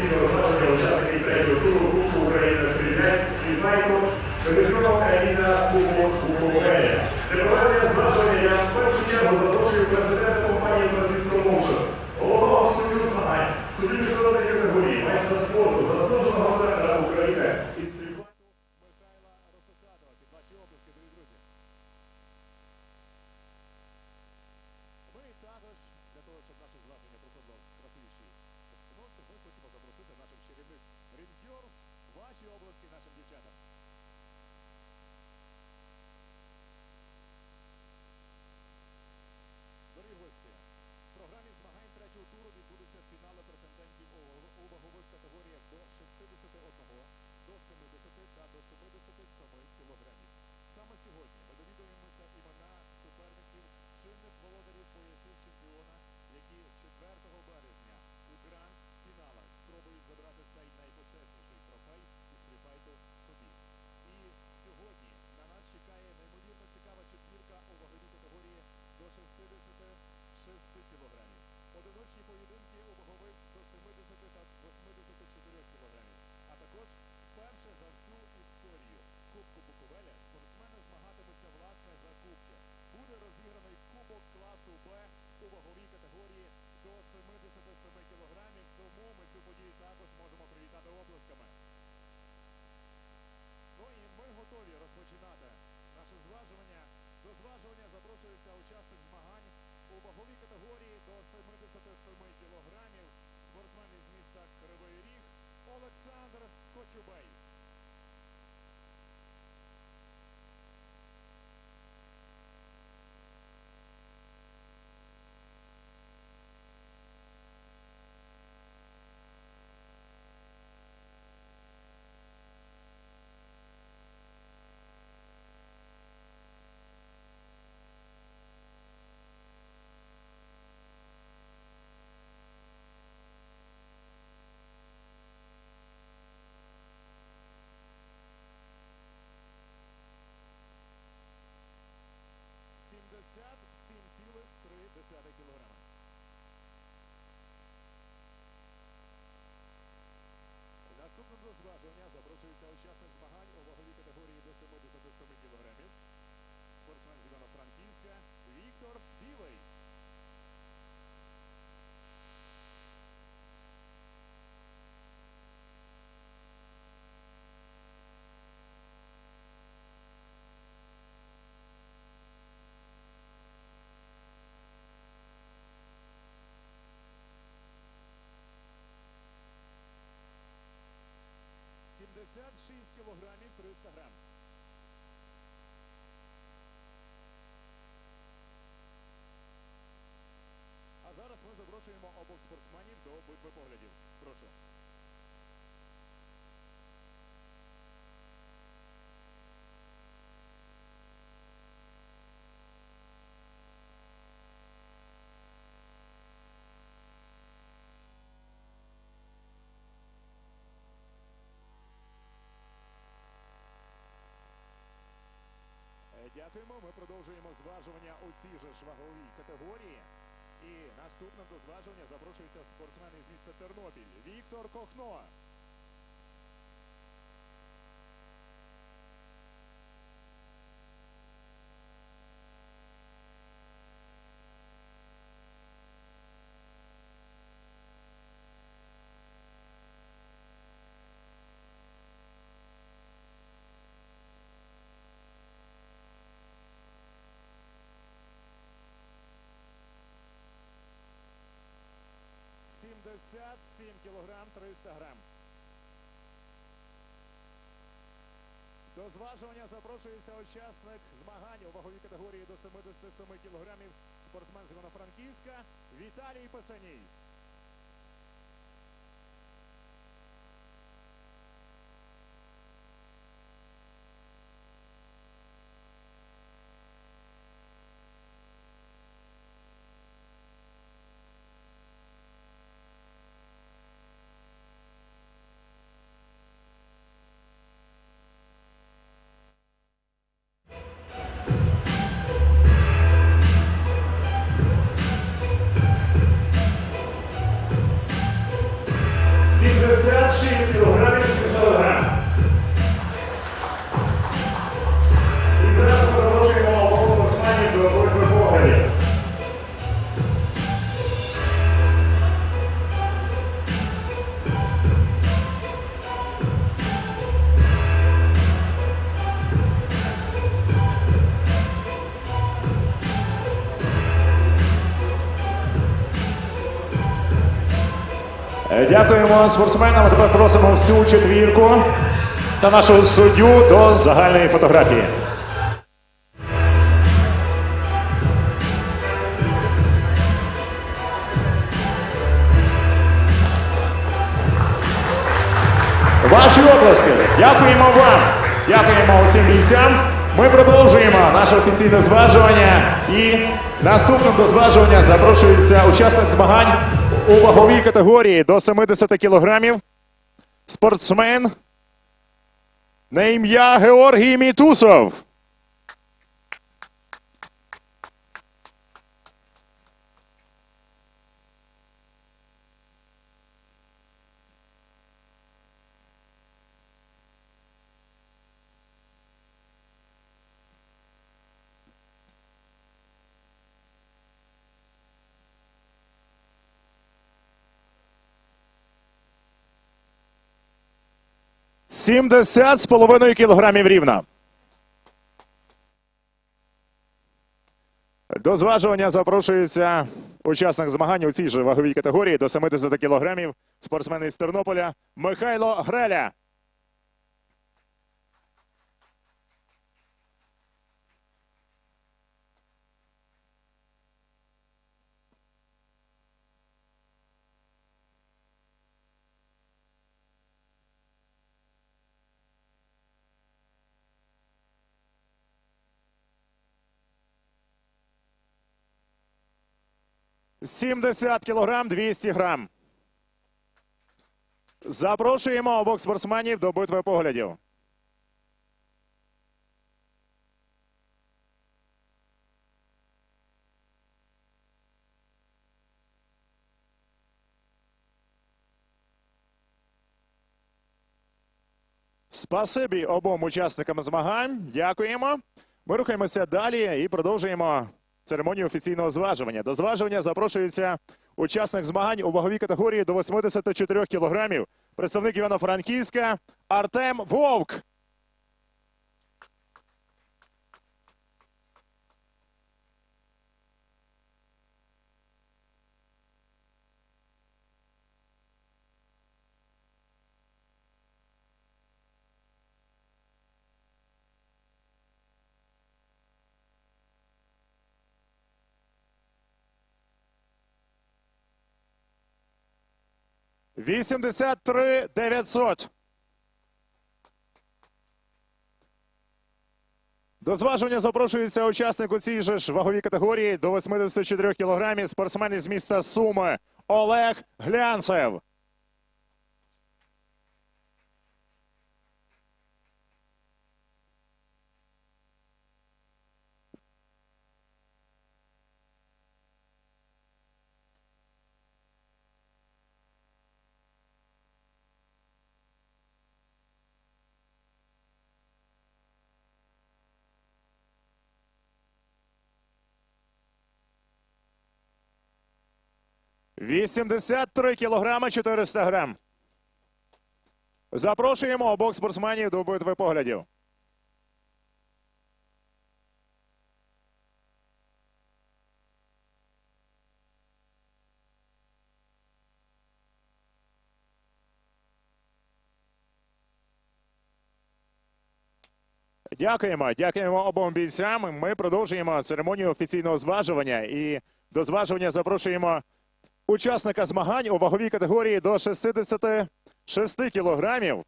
офіційного зваження учасників третього туру Кубку України з Світбайку, вивізного еліта Кубок Кубковеля. Для проведення зважування я в першу чергу запрошую президента компанії Бразил Промоушен, головного суддю змагань, суддю міжнародної категорії, майстра спорту, заслуженого тренера України із Світбайку Михайла Росокатова. Під ваші обласки, дорогі друзі. Ми також для того, щоб наше зваження проходило в красивішій обстановці, ми хочемо запросити наших чарівних рінгерс, ваші обласки нашим дівчатам. Дорогі гості, в програмі змагань третього туру відбудуться фінали претендентів у у вагових категоріях до 61, до 70 та до 77 кілограмів. Саме сьогодні ми довідуємося імена суперників чинних володарів поясів чемпіона, які 4 березня у гранд-фіналах спробують забрати цей найпочесніший трофей із фріфайту собі. І сьогодні на нас чекає неймовірно цікава четвірка у ваговій категорії до 66 кілограмів. Одиночні поєдинки у вагових до 70 та 84 кілограмів. А також вперше за всю історію Кубку Буковеля спортсмени змагатимуться власне за кубки. Буде розіграний кубок класу Б у ваговій категорії до 77 кілограмів. Тому ми цю подію також можемо привітати оплесками. Ну і ми готові розпочинати наше зважування. До зважування запрошується учасник змагань у ваговій категорії до 77 кілограмів. Спортсмен із міста Кривий Ріг Олександр Кочубей. Сімдесят сім цілих три десятих кілограма. Наступним до зважування запрошується учасник змагань у ваговій категорії до 77 кілограмів. Спортсмен з Івано-Франківська Віктор Білий. Сімдесят шість кілограмів 300 грам. А зараз ми запрошуємо обох спортсменів до битви поглядів. Прошу. Дякуємо. Ми продовжуємо зважування у цій же ж ваговій категорії. І наступним до зважування запрошується спортсмен із міста Тернопіль Віктор Кохно. Сімдесят сім кілограм 300 грам. До зважування запрошується учасник змагань у ваговій категорії до 77 кілограмів спортсмен з Івано-Франківська Віталій Песеній. 66 років. Дякуємо спортсменам. Тепер просимо всю четвірку та нашого суддю до загальної фотографії. Ваші оплески. Дякуємо вам. Дякуємо усім бійцям. Ми продовжуємо наше офіційне зважування. І наступним до зважування запрошується учасник змагань у ваговій категорії до 70 кілограмів. Спортсмен на ім'я Георгій Мітусов. Сімдесят з половиною кілограмів рівна. До зважування запрошується учасник змагань у цій же ваговій категорії до 70 кілограмів спортсмен із Тернополя Михайло Греля. Сімдесят кілограм 200 грам. Запрошуємо обох спортсменів до битви поглядів. Спасибі обом учасникам змагань. Дякуємо. Ми рухаємося далі і продовжуємо церемонію офіційного зважування. До зважування запрошується учасник змагань у ваговій категорії до 84 кілограмів. Представник Івано-Франківська Артем Вовк. Вісімдесят три 900. До зважування запрошується учасник у цій же ж ваговій категорії до 84 кілограмів спортсмен із міста Суми Олег Глянцев. Вісімдесят три кілограми 400 грам. Запрошуємо обох спортсменів до битви поглядів. Дякуємо, дякуємо обом бійцям. Ми продовжуємо церемонію офіційного зважування. І до зважування запрошуємо учасника змагань у ваговій категорії до 66 кілограмів.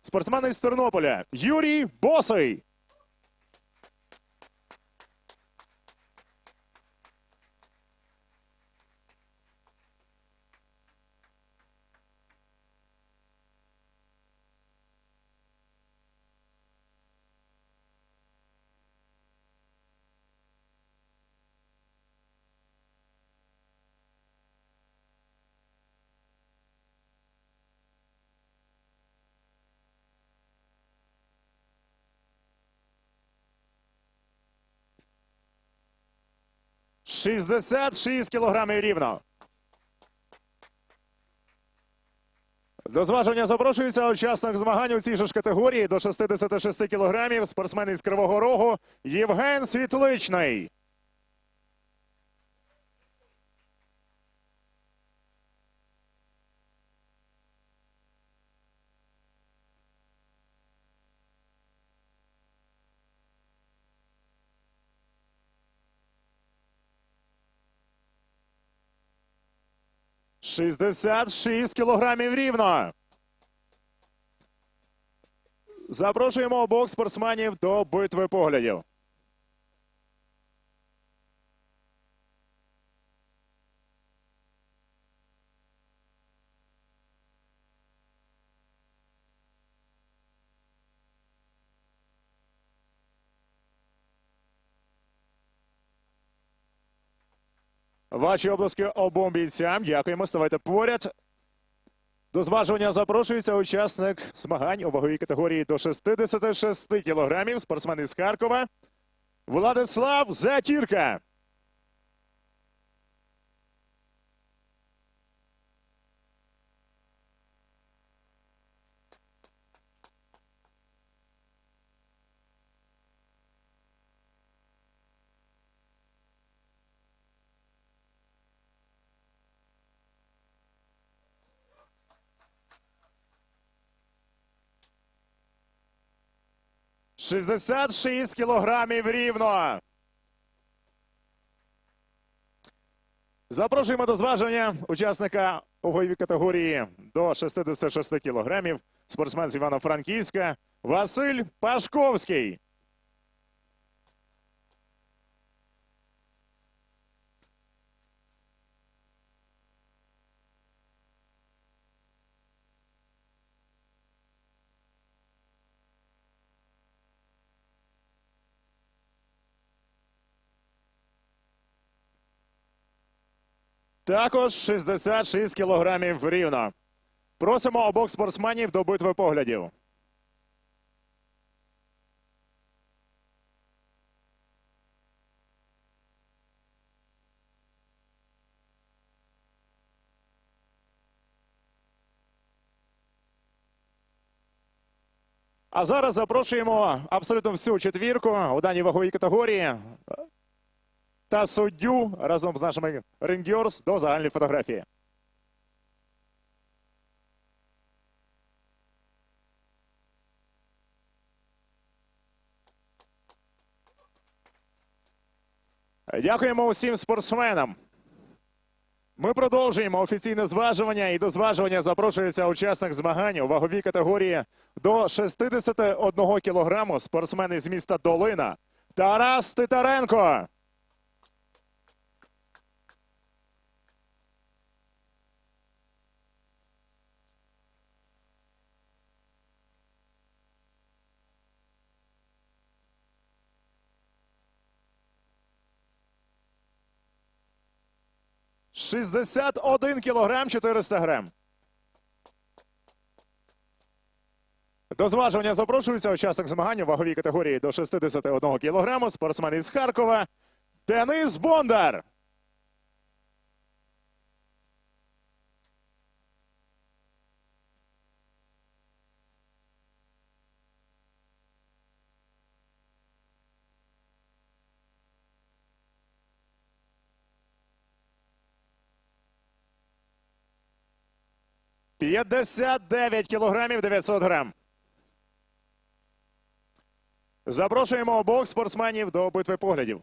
Спортсмен із Тернополя Юрій Босий. – 66 кілограмів рівно. До зважування запрошується учасник змагань у цій же ж категорії до 66 кілограмів спортсмен із Кривого Рогу Євген Світличний. 66 кілограмів рівно. Запрошуємо обох спортсменів до битви поглядів. Ваші обласки обом бійцям. Дякуємо. Ставайте поряд. До зважування запрошується учасник змагань у ваговій категорії до 66 кілограмів. Спортсмен із Харкова Владислав Затірка. – 66 кілограмів рівно. Запрошуємо до зваження учасника у ваговій категорії до 66 кілограмів. Спортсмен з Івано-Франківська Василь Пашковський. Також 66 кілограмів рівно. Просимо обох спортсменів до битви поглядів. А зараз запрошуємо абсолютно всю четвірку у даній ваговій категорії та суддю разом з нашими рингерс до загальної фотографії. Дякуємо усім спортсменам. Ми продовжуємо офіційне зважування, і до зважування запрошується учасник змагань у ваговій категорії до 61 кілограму спортсмен із міста Долина Тарас Титаренко. Шістдесят один кілограм 400 грам. До зважування запрошується учасник змагань у ваговій категорії до 61 кілограму. Спортсмен із Харкова Денис Бондар. П'ятдесят дев'ять кілограмів 900 грам. Запрошуємо обох спортсменів до битви поглядів.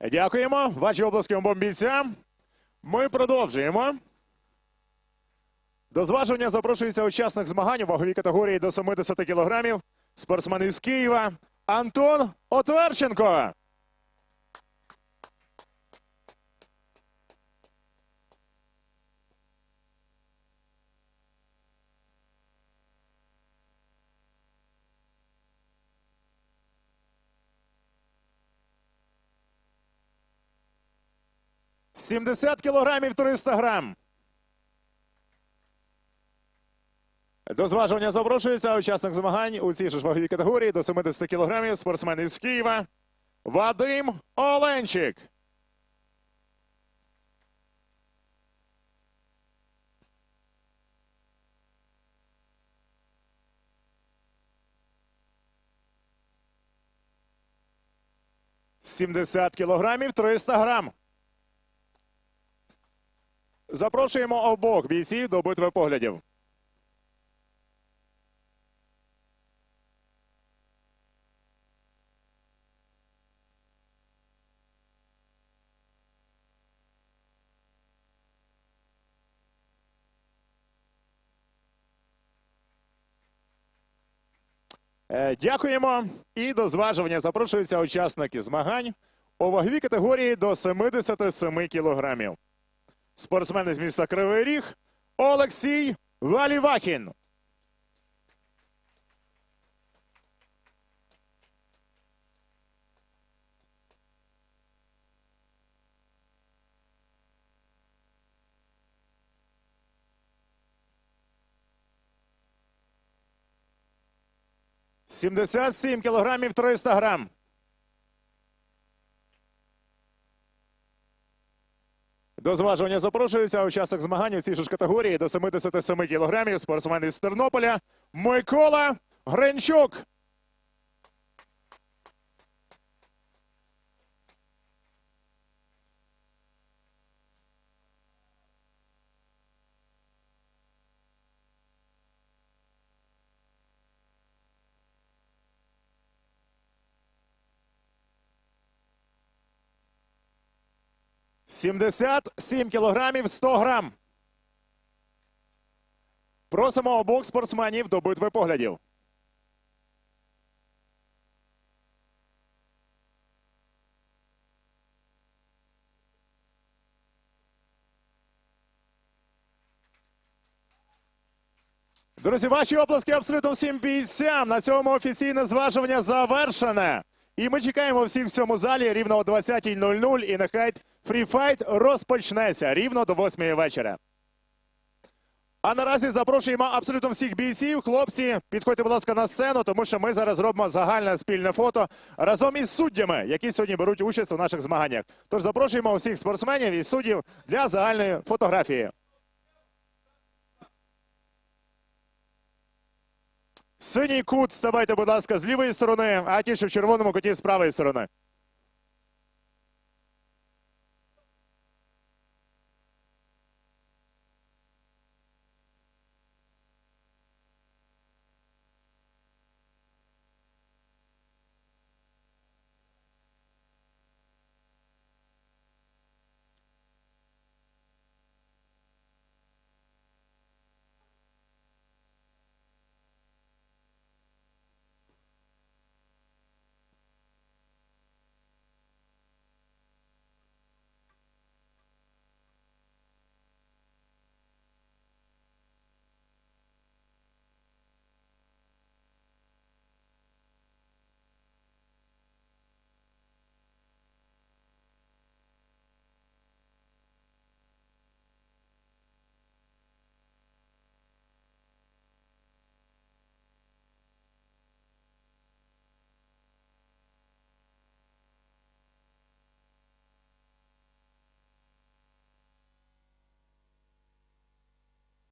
Дякуємо. Ваші обласки обом бійцям. Ми продовжуємо. До зважування запрошується учасник змагань у ваговій категорії до 70 кілограмів. Спортсмен із Києва Антон Отверченко. Сімдесят кілограмів 300 грам. До зважування запрошується учасник змагань у цій же ж ваговій категорії до 70 кілограмів спортсмен із Києва Вадим Оленчик. Сімдесят кілограмів 300 грам. Запрошуємо обох бійців до битви поглядів. Дякуємо. І до зважування запрошуються учасники змагань у ваговій категорії до 77 кілограмів. Спортсмен із міста Кривий Ріг Олексій Валівахін. Сімдесят сім кілограмів 300 грам. До зважування запрошується учасник змагань у цій ж категорії до 77 кілограмів спортсмен із Тернополя Микола Гринчук. Сімдесят сім кілограмів 100 грам. Просимо обох спортсменів до битви поглядів. Друзі, ваші оплески абсолютно всім бійцям. На цьому офіційне зважування завершене. І ми чекаємо всіх в цьому залі рівно о 20.00 і нехай фріфайт розпочнеться рівно до 8 вечора. А наразі запрошуємо абсолютно всіх бійців. Хлопці, підходьте, будь ласка, на сцену, тому що ми зараз робимо загальне спільне фото разом із суддями, які сьогодні беруть участь у наших змаганнях. Тож запрошуємо всіх спортсменів і суддів для загальної фотографії. Синій кут ставайте, будь ласка, з лівої сторони, а ті, що в червоному куті з правої сторони.